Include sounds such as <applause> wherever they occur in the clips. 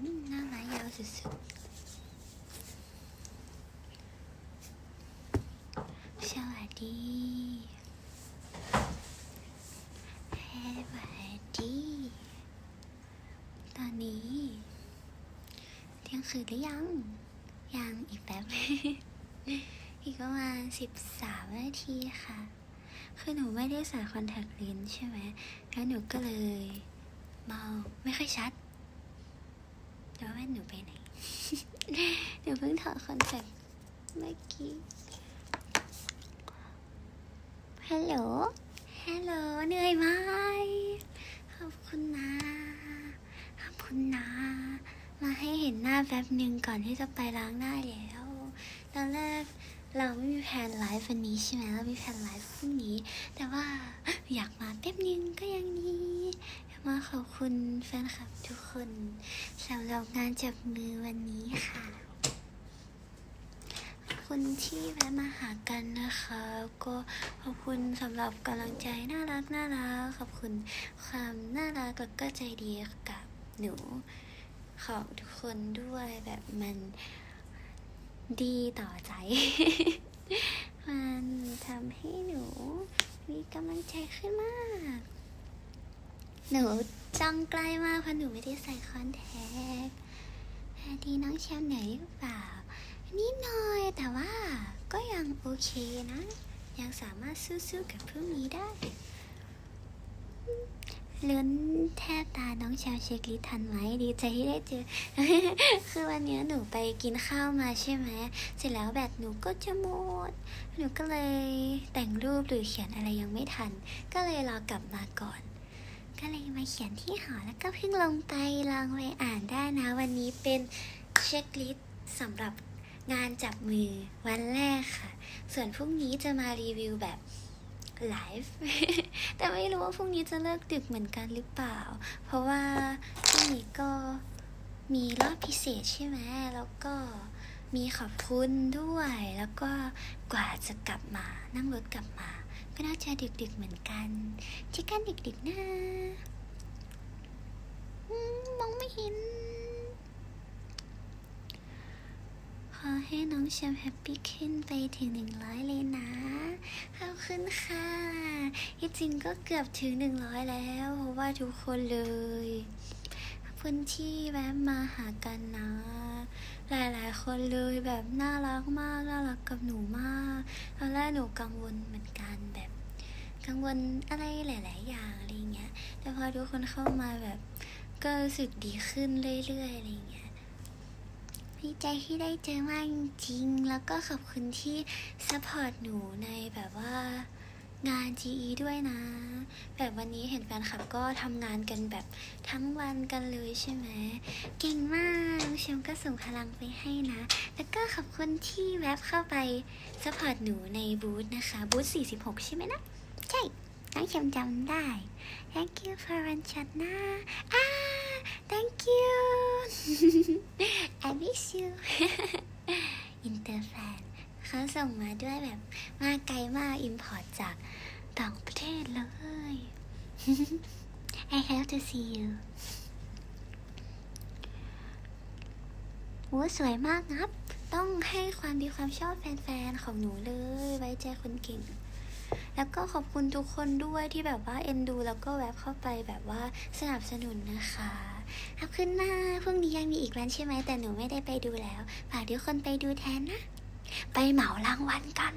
หน้าไม้ยาวสุดๆสวัสดีสวัสดี ตอนนี้เที่ยงคืนหรือยัง ยังอีกแป๊บ อีกประมาณสิบสามนาทีค่ะ คือหนูไม่ได้ใส่คอนแทคเลนส์ใช่ไหม แล้วหนูก็เลยมองไม่ค่อยชัด แล้วแว่นหนูไปไหนหนูเพิ่งถอดคอนแทคเมื่อกี้ ฮัลโหล ฮัลโหล เหนื่อยไหม ขอบคุณนะ ขอบคุณนะ มาให้เห็นหน้าแป๊บหนึ่งก่อนที่จะไปล้างหน้าแล้ว ตอนแรกเราไม่มีแผนไลฟ์วันนี้ใช่ไหมเรามีแผนไลฟ์พรุ่งนี้ แต่ว่าอยากมาแป๊บหนึงก็ยังดีอยาก มาขอบคุณแฟนคลับทุกคนสำหรับงานจับมือวันนี้ค่ะ ขอบคุณที่แวะมาหากันนะคะ ก็ขอบคุณสำหรับกำลังใจน่ารักน่ารักขอบคุณความน่ารักแล้วก็ใจดีกับหนูของทุกคนด้วยแบบมันดีต่อใจ มันทำให้หนูมีกำลังใจขึ้นมาก หนูจ้องใกล้มากเพราะหนูไม่ได้ใส่คอนแทคพรดีน้องแชมป์เหนื่อยหรือเปล่านิดหน่อยแต่ว่าก็ยังโอเคนะ ยังสามารถสู้ๆกับพรุ่งนี้ได้ลุ้นแทบตาน้องชาวเช็คลิทันไหมดีใจที่ได้เจอ คือวันนี้หนูไปกินข้าวมาใช่ไหมเสร็จแล้วแบตหนูก็จะหมด หนูก็เลยแต่งรูปหรือเขียนอะไรยังไม่ทัน ก็เลยรอกลับมาก่อน ก็เลยมาเขียนที่หอแล้วก็เพิ่งลงไปลองไปอ่านได้นะ วันนี้เป็นเช็คลิสต์สำหรับงานจับมือวันแรกค่ะ ส่วนพรุ่งนี้จะมารีวิวแบบไลฟ์แต่ไม่รู้ว่าพรุ่งนี้จะเลิกดึกเหมือนกันหรือเปล่า เพราะว่าพรุ่งนี้ก็มีรอบพิเศษใช่ไหมแล้วก็ มีขอบคุณด้วย แล้วก็กว่าจะกลับมา นั่งรถกลับมา ก็น่าจะดึกๆเหมือนกันเจอกันดึกๆนะมองไม่เห็น ขอให้น้องแชมป์แฮปปี้ขึ้นไปถึงหนึ่งร้อยเลยนะ ขอบคุณค่ะ ที่จริงก็เกือบถึงหนึ่งร้อยแล้ว เพราะว่าทุกคนเลย ขอบคุณที่แวะมาหากันนะ หลายๆ คนเลยแบบน่ารักมากน่ารักกับหนูมากตอนแรกหนูกังวลเหมือนกันแบบ กังวลอะไรหลาย ๆ อย่างอะไรเงี้ย แต่พอทุกคนเข้ามาแบบก็รู้สึกดีขึ้นเรื่อย ๆ อะไรเงี้ยดีใจที่ได้เจอมากจริง แล้วก็ขอบคุณที่สปอร์ตหนูในแบบว่า งาน GE ด้วยนะ แบบวันนี้เห็นแฟนคลับก็ทำงานกันแบบทั้งวันกันเลยใช่ไหม เก่งมากน้องเชมก็ส่งพลังไปให้นะ แล้วก็ขอบคุณที่แวบเข้าไปสปอร์ตหนูในบูธนะคะ บูธ 46 ใช่ไหมนะ ใช่ น้องเชมจำได้ thank you for r a n c h a t นะอ่า thank you I miss you อินเตอร์แฟน เขาส่งมาด้วยแบบมาไกลมากอิมพอร์ตจากต่างประเทศเลย I have to see you โอ้สวยมากครับ ต้องให้ความดีความชอบแฟนๆ ของหนูเลย ไว้ใจคนเก่ง แล้วก็ขอบคุณทุกคนด้วยที่แบบว่าเอ็นดู แล้วก็แวบเข้าไปแบบว่าสนับสนุนนะคะขอบคุณมากพรุ่งนี้ยังมีอีกวันใช่ไหมแต่หนูไม่ได้ไปดูแล้ว ฝากทุกคนไปดูแทนนะ ไปเหมารางวัลกัน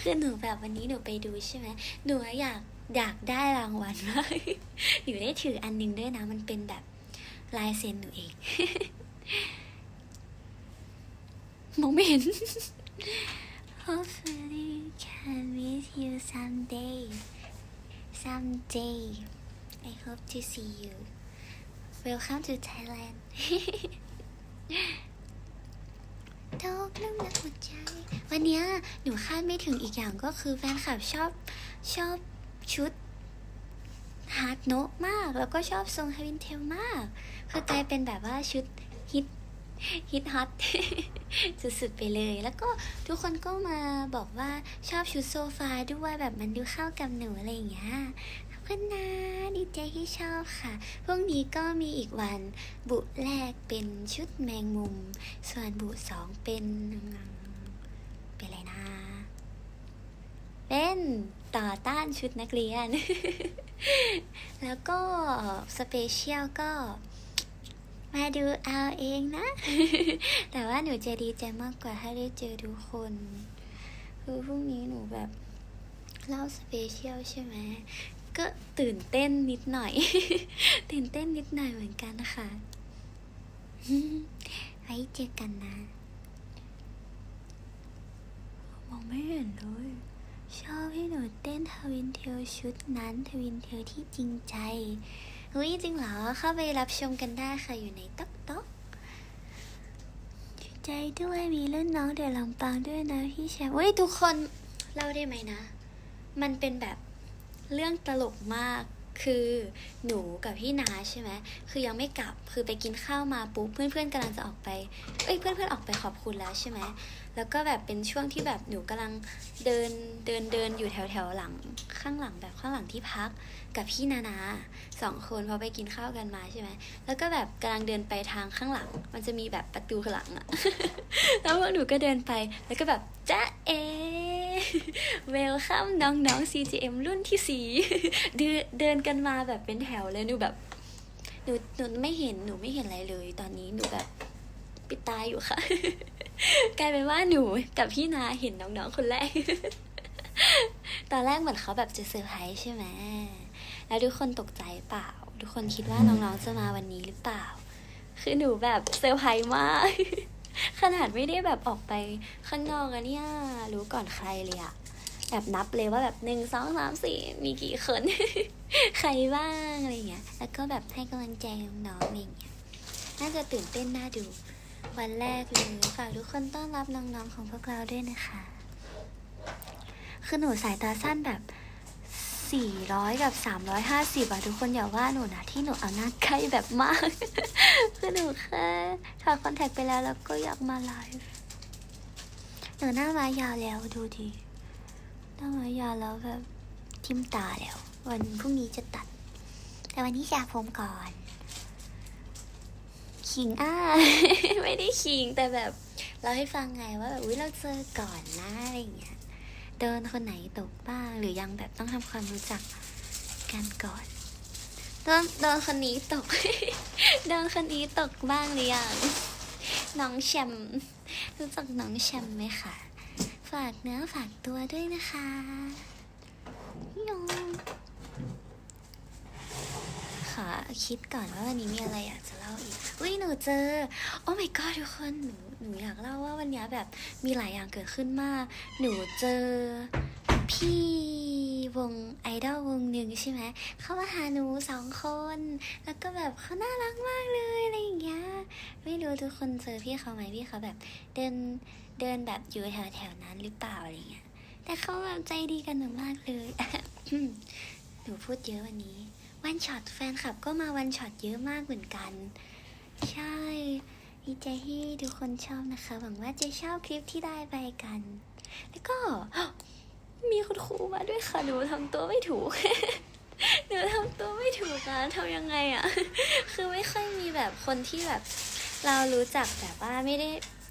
คือหนูแบบวันนี้หนูไปดูใช่ไหมหนูอยากอยากได้รางวัลมากหนูได้ถืออันหนึงด้วยนะ มันเป็นแบบลายเซ็นหนูเอง มองไม่เห็น Hopefully can meet you someday someday I hope to see you Welcome to Thailand โตกลุ่มรักหัวใจ วันนี้หนูคาดไม่ถึงอีกอย่างก็คือแฟนคลับชอบชอบชุดฮาร์ดโนมาก แล้วก็ชอบทรงฮาวินเทลมาก คือกลายเป็นแบบว่าชุดฮิตฮิตฮอตสุดๆไปเลย แล้วก็ทุกคนก็มาบอกว่าชอบชุดโซฟาด้วยแบบมันดูเข้ากับหนูอะไรอย่างเงี้ย ขอบคุณคุณนะดีใจที่ชอบค่ะ พรุ่งนี้ก็มีอีกวัน บุแรกเป็นชุดแมงมุม ส่วนบุสองเป็น เป็นอะไรนะ เป็นต่อต้านชุดนักเรียน แล้วก็สเปเชียลก็มาดูเอาเองนะ แต่ว่าหนูจะดีใจมากกว่าถ้าได้เจอทุกคน คือพรุ่งนี้หนูแบบเล่าสเปเชียลใช่ไหม ก็ตื่นเต้นนิดหน่อย ตื่นเต้นนิดหน่อยเหมือนกันนะคะไว้เจอกันนะ มองไม่เห็นเลย ชอบให้หนูเต้นทวินเทลชุดนั้นทวินเทลที่จริงใจอุ้ยจริงเหรอ เข้าไปรับชมกันได้ค่ะอยู่ในต๊อกต๊อกใจด้วยมีรุ่นน้องเดี๋ยวลำปางด้วยนะพี่แชมป์อุ้ยทุกคนเล่าได้ไหมนะ มันเป็นแบบ เรื่องตลกมากคือหนูกับพี่นาใช่ไหมคือยังไม่กลับคือไปกินข้าวมาปุ๊บเพื่อนๆกำลังจะออกไปเอ้ยเพื่อนๆออกไปขอบคุณแล้วใช่ไหมแล้วก็แบบเป็นช่วงที่แบบหนูกำลังเดินเดินเดินอยู่แถวแถวๆหลังข้างหลังแบบข้างหลังที่พักกับพี่นานาสองคนพอไปกินข้าวกันมาใช่ไหมแล้วก็แบบกำลังเดินไปทางข้างหลัง มันจะมีแบบประตูข้างหลังอะแล้วพวกหนูก็เดินไปแล้วก็แบบจ้าเอ เวลคัมน้องๆ CGM รุ่นที่สี่เดินกันมาแบบเป็นแถวเลยหนูแบบหนูหนูไม่เห็นหนูไม่เห็นอะไรเลย ตอนนี้หนูแบบปิดตาอยู่ค่ะ กลายเป็นว่าหนูกับพี่นาเห็นน้องๆคนแรก ตอนแรกเหมือนเขาแบบจะเซอร์ไพรส์ใช่ไหมแล้วทุกคนตกใจเปล่า ทุกคนคิดว่าน้องๆจะมาวันนี้หรือเปล่า คือหนูแบบเซอร์ไพรส์มาก ขนาดไม่ได้แบบออกไปข้างนอกอะเนี่ย รู้ก่อนใครเลยอะแบบนับเลยว่าแบบหนึ่งสองสามสี่มีกี่คน ใครบ้างอะไรเงี้ย แล้วก็แบบให้กำลังใจน้องๆอะไรองเงี้ย น่าจะตื่นเต้นน่าดู วันแรกเลยฝากทุกคนต้อนรับน้องๆของพวกเราด้วยนะคะ คือหนูสายตาสั้นแบบ สี่ร้อยกับสามร้อยห้าสิบอะทุกคนอย่าว่าหนูนะที่หนูเอาหน้าใกล้แบบมากคือหนูแค่ถอดคอนแทคไปแล้วแล้วก็อยากมาไลฟ์หนูหน้ามายาวแล้วดูดิหน้ามายาวแล้วแบบทิมตาแล้ว วันพรุ่งนี้จะตัด แต่วันนี้อยากผมก่อนขิงอะไม่ได้ขิงแต่แบบ เราให้ฟังไงว่าแบบอุ้ยเราเจอก่อนนะอะไรอย่างเงี้ย เดนคนไหนตกบ้าง หรือยังแบบต้องทำความรู้จักกันก่อนเดนเดนคนนี้ตก เดนคนนี้ตกบ้างหรือยังน้องแชมรู้จักน้องแชมไหมคะฝากเนื้อฝากตัวด้วยนะคะยอง คิดก่อนว่าวันนี้มีอะไรอยากจะเล่าอีกอุ้ยหนูเจอ โอ้ my god ทุกคนหนูหนูอยากเล่าว่าวันนี้แบบมีหลายอย่างเกิดขึ้นมาก หนูเจอพี่วงไอดอลวงหนึ่งใช่ไหมเขามาหาหนูสองคน แล้วก็แบบเขาน่ารักมากเลยอะไรอย่างเงี้ยไม่รู้ทุกคนเจอพี่เขาไหมพี่เขาแบบเดินเดินแบบอยู่แถวแถวนั้นหรือเปล่าอะไรเงี้ยแต่เขาแบบใจดีกันหนูมากเลยหนูพูดเยอะวันนี้ วันช็อตแฟนคลับก็มาวันช็อตเยอะมากเหมือนกัน ใช่ดีใจที่ทุกคนชอบนะคะ หวังว่าจะชอบคลิปที่ได้ไปกัน แล้วก็ มีคุณครูมาด้วยค่ะ หนูทำตัวไม่ถูก หนูทำตัวไม่ถูกนะทำยังไงอะคือไม่ค่อยมีแบบคนที่แบบ เรารู้จักแบบว่าไม่ได้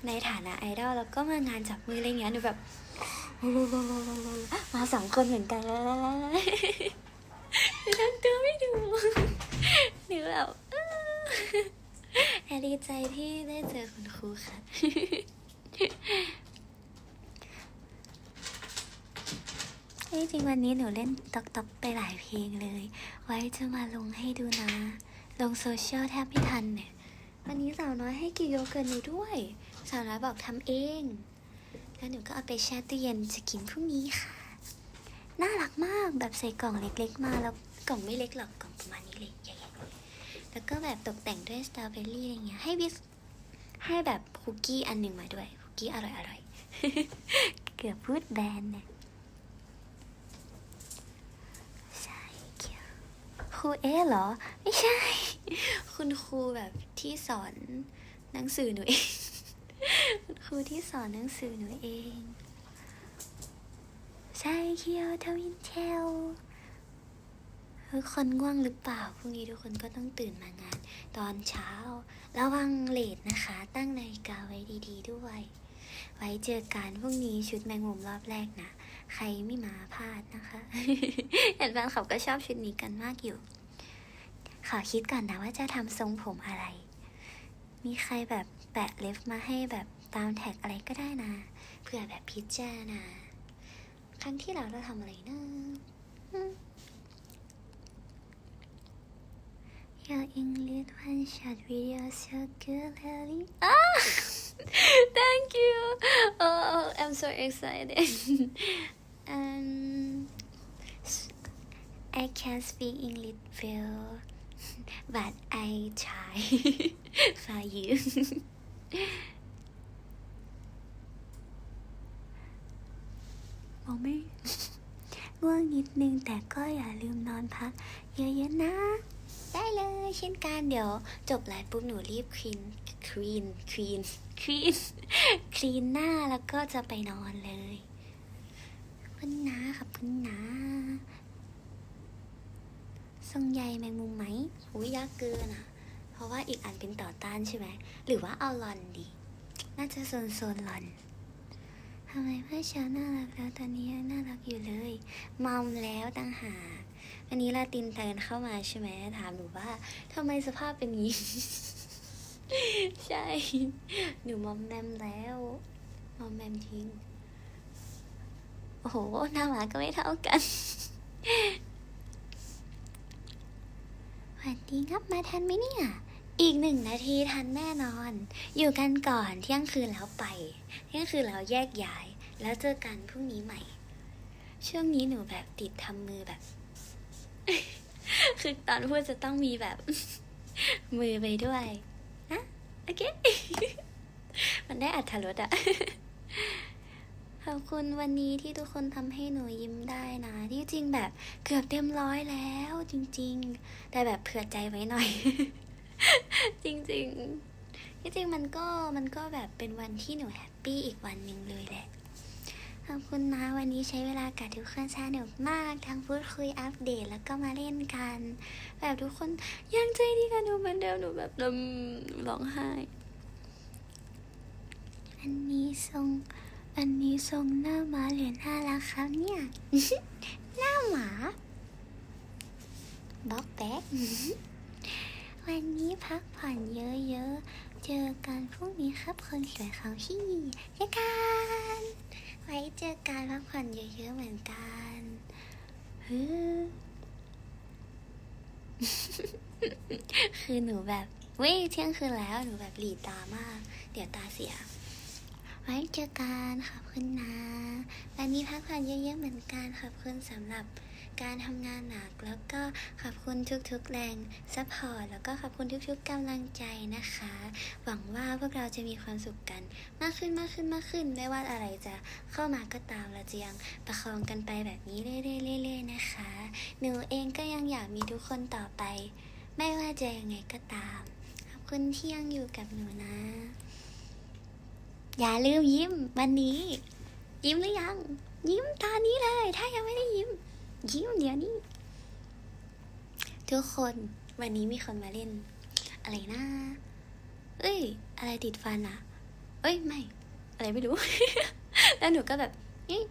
ในฐานะไอดอลแล้วก็มางานจับมืออะไรเงี้ยหนูแบบมาสองคนเหมือนกันแล้ว นูทำตัวไม่ถูกหนูแบบเออแต่ดีใจที่ได้เจอคุณครูค่ะเฮ้ยจริงวันนี้หนูเล่นตอกตอกไปหลายเพลงเลย ไว้จะมาลงให้ดูนะ ลงโซเชียลแทบไม่ทันเนี่ยวันนี้สาวน้อยให้กิโยเกิร์ตหนูด้วย สาวน้อยบอกทำเอง แล้วหนูก็เอาไปแช่ตู้เย็นจะกินพรุ่งนี้ค่ะ น่ารักมากแบบใส่กล่องเล็กๆมาแล้วกล่องไม่เล็กหรอกกล่องประมาณนี้เลยใหญ่ๆแล้วก็แบบตกแต่งด้วยสตรอเบอรี่อะไรเงี้ยให้บิสให้แบบคุกกี้อันหนึ่งมาด้วยคุกกี้อร่อยๆเกือบพูดแบรนด์เนี่ยใช่ครูเอเหรอ ไม่ใช่ คุณครูแบบที่สอนหนังสือหนูเอง คุณครูที่สอนหนังสือหนูเอง ใช่เคียวทวินเทลทุกคนง่วงหรือเปล่า พรุ่งนี้ทุกคนก็ต้องตื่นมางาน ตอนเช้า ระวังเลทนะคะ ตั้งนาฬิกาไว้ดี ๆ ด้วย ไว้เจอกันพรุ่งนี้ชุดแมงมุมรอบแรกนะ ใครไม่มาพลาดนะคะ เห็นแฟนเขาก็ชอบชุดนี้กันมากอยู่ ขอคิดก่อนนะว่าจะทำทรงผมอะไร มีใครแบบแปะเล็บมาให้แบบตามแท็กอะไรก็ได้นะ เพื่อแบบพิจารณา ครั้งที่เราเราทำอะไรนะอืม Your English one shot video so good, Lily. Ah, <laughs> thank you. Oh, I'm so excited. <laughs> um, I can't speak English well, <laughs> but I try for you. มองไม่ง่วงนิดนึงแต่ก็อย่าลืมนอนพักเยอะๆนะ ได้เลยเช่นกันเดี๋ยวจบไลฟ์ปุ๊บหนูรีบคลีนคลีนคลีนคลีนคลีนหน้าแล้วก็จะไปนอนเลยขอบคุณนะขอบคุณนะทรงใยแมงมุมไหมอุ้ยยากเกินอะ เพราะว่าอีกอันเป็นต่อต้านใช่ไหม หรือว่าเอาลอนดี น่าจะโซนโซนลอน ทำไมเพื่อนฉันน่ารักแล้วตอนนี้ยังน่ารักอยู่เลยมอมแล้วต่างหากอันนี้ลาตินเตินเข้ามาใช่ไหมถามหนูว่าทำไมสภาพเป็นงนี้ ใช่ หนูมอมแมมแล้วมอมแมมทิ้งโอ้โหหน้าหมาก็ไม่เท่ากันสวัสดีครับมาทันไหมเนี่ย อีกหนึ่งนาทีทันแน่นอน อยู่กันก่อนเที่ยงคืนแล้วไป เที่ยงคืนแล้วแยกย้าย แล้วเจอกันพรุ่งนี้ใหม่ ช่วงนี้หนูแบบติดทำมือแบบ คือตอนพูดจะต้องมีแบบ มือไปด้วยนะโอเค มันได้อัธรสอะขอบคุณวันนี้ที่ทุกคนทำให้หนูยิ้มได้นะ ที่จริงแบบเกือบเต็มร้อยแล้วจริง ๆ แต่แบบเผื่อใจไว้หน่อย จริงๆที่จริงมันก็มันก็แบบเป็นวันที่หนูแฮปปี้อีกวันหนึ่งเลยแหละ ขอบคุณนะวันนี้ใช้เวลากับทุกคนสนุกมากทั้งพูดคุยอัปเดตแล้วก็มาเล่นกัน แบบทุกคนยังใจดีกันหนูเหมือนเดิมหนูแบบลำร้องไห้อันนี้ทรงอันนี้ทรงหน้าหมาเหรียญห้าแล้วครับเนี่ย หน้าหมาบล็อกแบ็ก วันนี้พักผ่อนเยอะๆ เจอกันพรุ่งนี้ครับคนสวยของพี่เจอกัน ไว้เจอกันพักผ่อนเยอะๆเหมือนกันฮึคือหนูแบบเว้ยเที่ยงคืนแล้วหนูแบบหลีตามาก เดี๋ยวตาเสีย ไว้เจอกันขอบคุณนะวันนี้พักผ่อนเยอะๆเหมือนกันขอบคุณสำหรับ การทำงานหนัก แล้วก็ขอบคุณทุกๆแรงซัพพอร์ตแล้วก็ขอบคุณทุกๆกำลังใจนะคะ หวังว่าพวกเราจะมีความสุขกัน มากขึ้นมากขึ้นมากขึ้น ไม่ว่าอะไรจะเข้ามาก็ตามเราจะยังประคองกันไปแบบนี้เรื่อยๆๆนะคะ หนูเองก็ยังอยากมีทุกคนต่อไป ไม่ว่าจะยังไงก็ตาม ขอบคุณที่ยังอยู่กับหนูนะ อย่าลืมยิ้มวันนี้ ยิ้มหรือยัง ยิ้มตอนนี้เลย ถ้ายังไม่ได้ยิ้ม ยิ้มเดี๋ยวนี้ ทุกคนวันนี้มีคนมาเล่น อะไรนะเอ้ย อะไรติดฟันอะเอ้ยไม่ อะไรไม่รู้ แล้วหนูก็แบบเอ๊ะ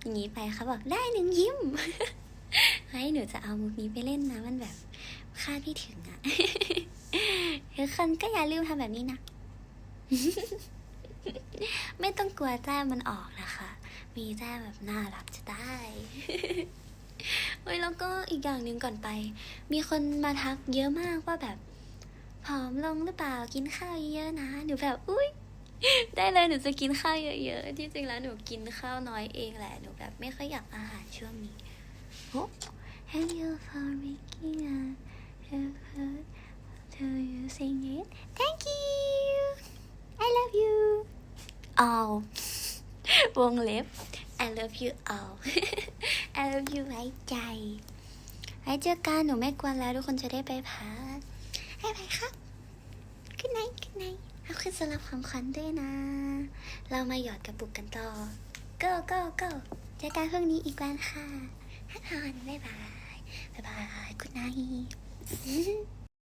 อย่างนี้ไปเขาบอกได้หนึ่งยิ้มให้หนูจะเอามุกนี้ไปเล่นนะมันแบบคาดไม่ถึงอะทุกคนก็อย่าลืมทำแบบนี้นะ ไม่ต้องกลัวแต้มมันออกนะคะ มีแต้มแบบน่ารักจะได้ เฮ้ยแล้วก็อีกอย่างหนึ่งก่อนไป มีคนมาทักเยอะมากว่าแบบผอมลงหรือเปล่ากินข้าวเยอะๆนะหนูแบบอุ้ยได้เลยหนูจะกินข้าวเยอะๆที่จริงแล้วหนูกินข้าวน้อยเองแหละหนูแบบไม่ค่อยอยากอาหารช่วงนี้โอ้ Thank you for making a effort to you sing it Thank you I love you all วงเล็บ I love you all I love you ไว้ใจ ไว้เจอกันหนูไม่กวนแล้วทุกคนจะได้ไปพักให้ไปครับ Good night Good night เอาขึ้นสำหรับของขวัญด้วยนะ เรามาหยอดกระปุกกันต่อ go go go เจอกันพรุ่งนี้อีกวันค่ะฮัทฮอนบ๊ายบายบ๊ายบายคืนนี้